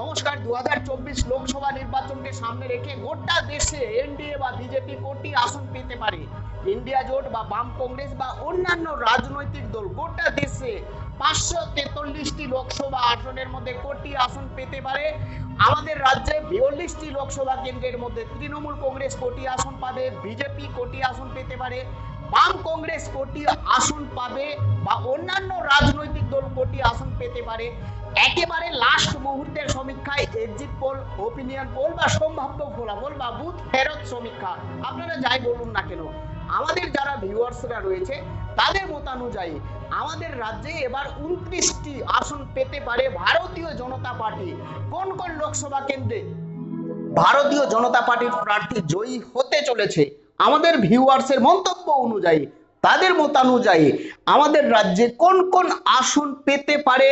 নমস্কার, দুহাজার চব্বিশ লোকসভা নির্বাচনকে সামনে রেখে গোটা দেশে এনডিএ বা বিজেপি কোটি আসন পেতে পারে। ইন্ডিয়া জোট বা বাম কংগ্রেস বা অন্যান্য রাজনৈতিক দল, গোটা দেশে পাঁচশো তেতাল্লিশটি লোকসভা আসনের মধ্যে কোটি আসন পেতে পারে। আমাদের রাজ্যে বিয়াল্লিশটি লোকসভা কেন্দ্রের মধ্যে তৃণমূল কংগ্রেস কোটি আসন পাবে, বিজেপি কোটি আসন পেতে পারে। বাম কংগ্রেস কোটি আসন পাবে বা অন্যান্য রাজনৈতিক দল কোটি আসন পেতে পারে। একেবারে লাস্ট মুহূর্তের সমীক্ষায় এক্সিট পোল ওপিনিয়ন পোল বা সম্ভাব্য ফলাফল বা বুথ ফেরত সমীক্ষা। আপনারা যাই বলুন না কেন, আমাদের যারা ভিউয়ার্সরা রয়েছে, তাদের মতানুযায়ী আমাদের রাজ্যে এবার উনত্রিশটি আসন পেতে পারে ভারতীয় জনতা পার্টি। কোন কোন লোকসভা কেন্দ্রে? ভারতীয় জনতা পার্টির প্রার্থী জয়ী হতে চলেছে। আমাদের ভিউয়ার্সের মন্তব্য অনুযায়ী, তাদের মতানুযায়ী আমাদের রাজ্যে কোন কোন আসন পেতে পারে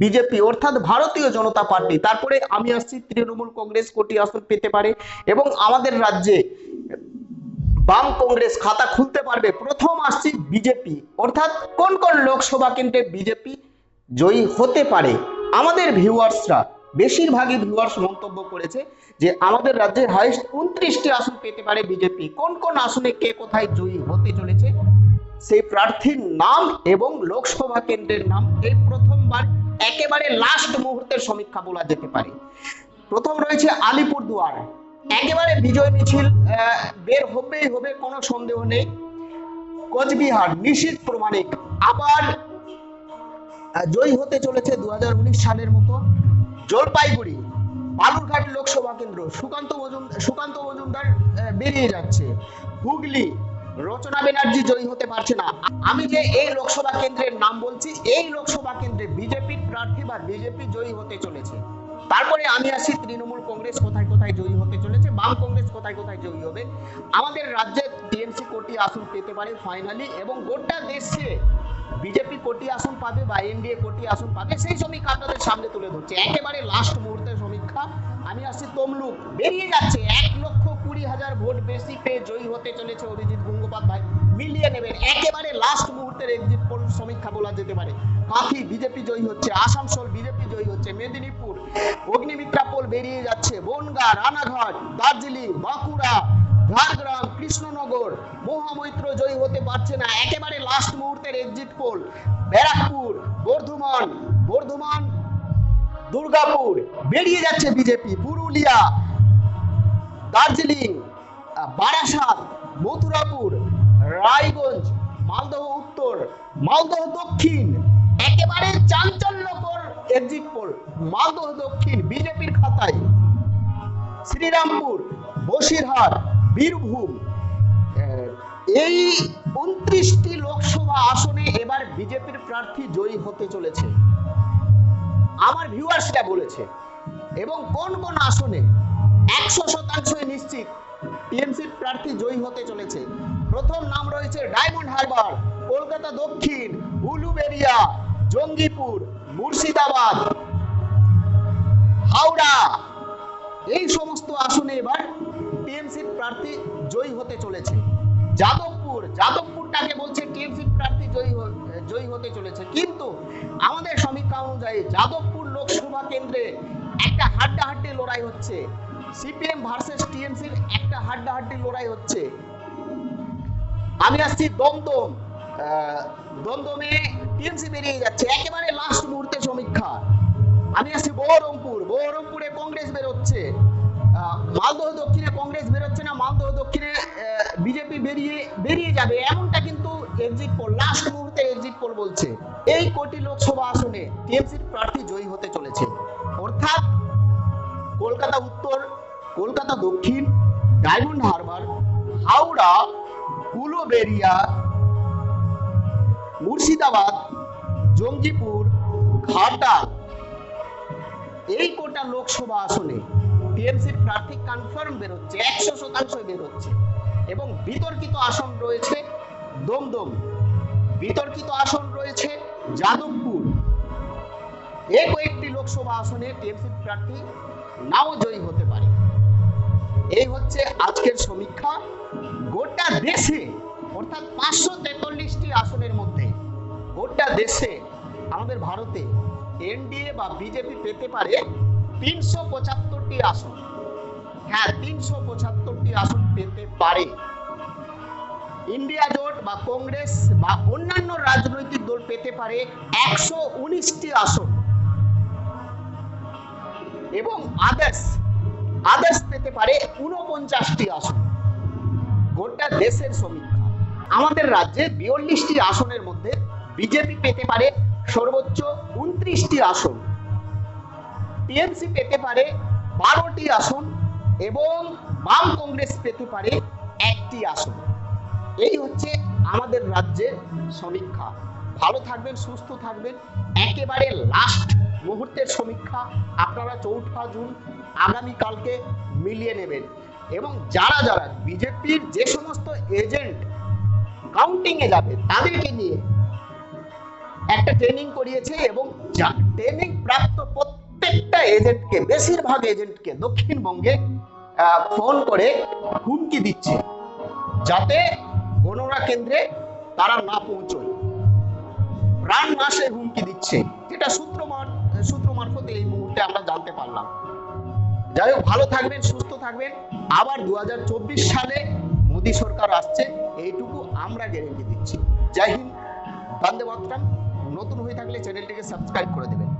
বিজেপি অর্থাৎ ভারতীয় জনতা পার্টি। তারপরে আমি আসছি তৃণমূল কংগ্রেস কোটি আসন পেতে পারে এবং আমাদের রাজ্যে বাম কংগ্রেস খাতা খুলতে পারবে। প্রথম আসছি বিজেপি অর্থাৎ কোন কোন লোকসভা কেন্দ্রে বিজেপি জয়ী হতে পারে। আমাদের ভিউয়ার্সরা বেশিরভাগই ভিউয়ার্স মন্তব্য করেছে যে আমাদের রাজ্যের হাইস্ট উনত্রিশটি আসন পেতে পারে বিজেপি। কোন কোন আসনে কে কোথায় জয়ী হতে চলেছে? সেই প্রার্থীর নাম এবং লোকসভা কেন্দ্রের নাম এই প্রথমবার একেবারে লাস্ট মুহূর্তের সমীক্ষা বলা যেতে পারে। প্রথম রয়েছে আলিপুরদুয়ার। একেবারে বিজয় মিছিল বের হবেই হবে, কোনো সন্দেহ নেই। কোচবিহার, নিশ্চিত প্রমাণিক, আবার জয়ী হতে চলেছে দু হাজার উনিশ সালের মতো। জলপাইগুড়ি, বালুরঘাট লোকসভা কেন্দ্র, সুকান্ত মজুমদার সুকান্ত মজুমদার বেরিয়ে যাচ্ছে। হুগলি, রচনা ব্যানার্জি জয়ী হতে পারছে না। আমি যে এই লোকসভা কেন্দ্রের নাম বলছি, এই লোকসভা কেন্দ্রে বিজেপির প্রার্থী বা বিজেপি জয়ী হতে চলেছে। তারপরে আমি আসি তৃণমূল কংগ্রেস কোথায় কোথায় জয়ী হতে চলেছে, বাম কংগ্রেস কোথায় কোথায় জয়ী হবে। আমাদের রাজ্যে টিএমসি কোটি আসন পেতে পারে ফাইনালি এবং গোটা দেশে বিজেপি কোটি আসন পাবে বা এনডিএ কোটি আসন পাবে, সেই সমীক্ষা আপনাদের সামনে তুলে ধরছে। একেবারে লাস্ট মুহূর্তের সমীক্ষা। আমি আসছি তমলুক। বেরিয়ে যাচ্ছে। এক লক্ষ কুড়ি হাজার ভোট বেশি পেয়ে জয়ী হতে চলেছে অভিজিৎ গঙ্গোপাধ্যায়। মিলিয়ে নেবেন। একেবারে লাস্ট মুহূর্তের এক্সিট পোল সমীক্ষা বলা যেতে পারে। কাফি বিজেপি জয়ী হচ্ছে, আসানসোল বিজেপি জয়ী হচ্ছে, মেদিনীপুর অগ্নিমিত্রা পোল বেরিয়ে যাচ্ছে। বনগা, রানাঘাট, দার্জিলিং, বাঁকুড়া ঝাড়গ্রাম কৃষ্ণনগর, মহামৈত্র জয়ী হতে পারছে না। একেবারে লাস্ট মুহূর্তের এক্সিট পোল ব্যারাকপুর, বর্ধমান বর্ধমান, দুর্গাপুর, বেরিয়ে যাচ্ছে বিজেপি পুরুলিয়া, দার্জিলিং বারাসাত, মথুরাপুর, রায়গঞ্জ, মালদহ উত্তর, মালদহ দক্ষিণ। একেবারে চাঞ্চল্যকর এক্সিট পোল মালদহ দক্ষিণ বিজেপির খাতায়। শ্রীরামপুর, বসিরহাট বীরভূম। এই উনত্রিশটি লোকসভা আসনে এবার বিজেপির প্রার্থী জয়ী হতে চলেছে। আমার ভিউয়ার্সরা বলেছে, এবং কোন কোন আসনে একশো শতাংশই নিশ্চিত টিএমসির প্রার্থী জয়ী হতে চলেছে। প্রথম নাম রয়েছে ডায়মন্ড হারবার, কলকাতা দক্ষিণ, উলুবেরিয়া, জঙ্গিপুর, মুর্শিদাবাদ। হাওড়া, এই সমস্ত আসনে এবার টিএমসির প্রার্থী জয়ী হতে চলেছে। যাদবপুর, যাদবপুরটাকে বলছে টিএমসির প্রার্থী জয়ী জয়ী হতে চলেছে। কিন্তু আমাদের সমীক্ষা অনুযায়ী যাদবপুর লোকসভা কেন্দ্রে একটা হাড্ডাহাড্ডি লড়াই হচ্ছে। সিপিএম ভার্সেস টিএমসির একটা হাড্ডাহাড্ডি লড়াই হচ্ছে। আমি আসছি দমদম। দমদমে টিএমসি বেরিয়ে যাচ্ছে। একেবারে লাস্ট মুহূর্তে সমীক্ষা। আমি আসছি বহরমপুর। বহরমপুরে কংগ্রেস বেরোচ্ছে। মালদহ দক্ষিণে কংগ্রেস বেরোচ্ছে না, মালদহ দক্ষিণে বিজেপি বেরিয়ে বেরিয়ে যাবে, এমনটা কিন্তু এক্সিট পোল লাস্ট মুহূর্তে এক্সিট পোল বলছে। এই কোটি লোকসভা আসনে টিএমসির প্রার্থী জয়ী হতে চলেছে। অর্থাৎ কলকাতা উত্তর, কলকাতা দক্ষিণ, ডায়মন্ড হারবার, হাওড়া উলুবেরিয়া মুর্শিদাবাদ, জঙ্গিপুর ঘাটা এই কোটা লোকসভা আসনে টিএমসির প্রার্থী কনফার্ম বেরোচ্ছে, একশো শতাংশ বেরোচ্ছে। এবং বিতর্কিত আসন রয়েছে দমদম, বিতর্কিত আসন রয়েছে যাদবপুর। এই কয়েকটি লোকসভা আসনে টিএমসির প্রার্থী নাও জয়ী হতে পারে। এই হচ্ছে আজকের সমীক্ষা। গোটা দেশে, অর্থাৎ পাঁচশো তেতাল্লিশটি আসনের মধ্যে, গোটা দেশে আমাদের ভারতে এনডিএ বা বিজেপি পেতে পারে তিনশো পঁচাত্তরটি আসন। হ্যাঁ তিনশো পঁচাত্তরটি আসন পেতে পারে। ইন্ডিয়া জোট বা কংগ্রেস বা অন্যান্য রাজনৈতিক দল পেতে পারে একশো উনিশটি আসন। এবং আদার্স আদার্স পেতে পারে উনপঞ্চাশটি আসন। গোটা দেশের সমীক্ষা। আমাদের রাজ্যে বিয়াল্লিশটি আসনের মধ্যে বিজেপি পেতে পারে সর্বোচ্চ উনত্রিশটি আসন। টিএমসি পেতে পারে, বারোটি আসন এবং বাম কংগ্রেস পেতে পারে একটি আসন। এই হচ্ছে আমাদের রাজ্যের সমীক্ষা। ভালো থাকবেন, সুস্থ থাকবেন। একেবারে লাস্ট মুহূর্তের সমীক্ষা। আপনারা চৌঠা জুন আগামীকালকে মিলিয়ে নেবেন। এবং যারা যারা বিজেপির যে সমস্ত এজেন্ট কাউন্টিং এ যাবে, তাদেরকে নিয়ে একটা ট্রেনিং করিয়েছে এবং ট্রেনিং প্রাপ্ত প্রত্যেকটা এজেন্টকে, বেশিরভাগ এজেন্টকে দক্ষিণবঙ্গে ফোন করে হুমকি দিচ্ছে যাতে গণনা কেন্দ্রে তারা না পৌঁছয়। প্রাণ নাশে হুমকি দিচ্ছে। যেটা সূত্র সূত্র মারফত এই মুহূর্তে আমরা জানতে পারলাম। যাই হোক, ভালো থাকবেন, সুস্থ থাকবেন। আবার দু হাজার চব্বিশ সালে মোদী সরকার আসছে, এইটুকু আমরা গ্যারেন্টি দিচ্ছি। জয় হিন্দ, বন্দে মাতরম। নতুন হয়ে থাকলে চ্যানেলটিকে সাবস্ক্রাইব করে দেবেন।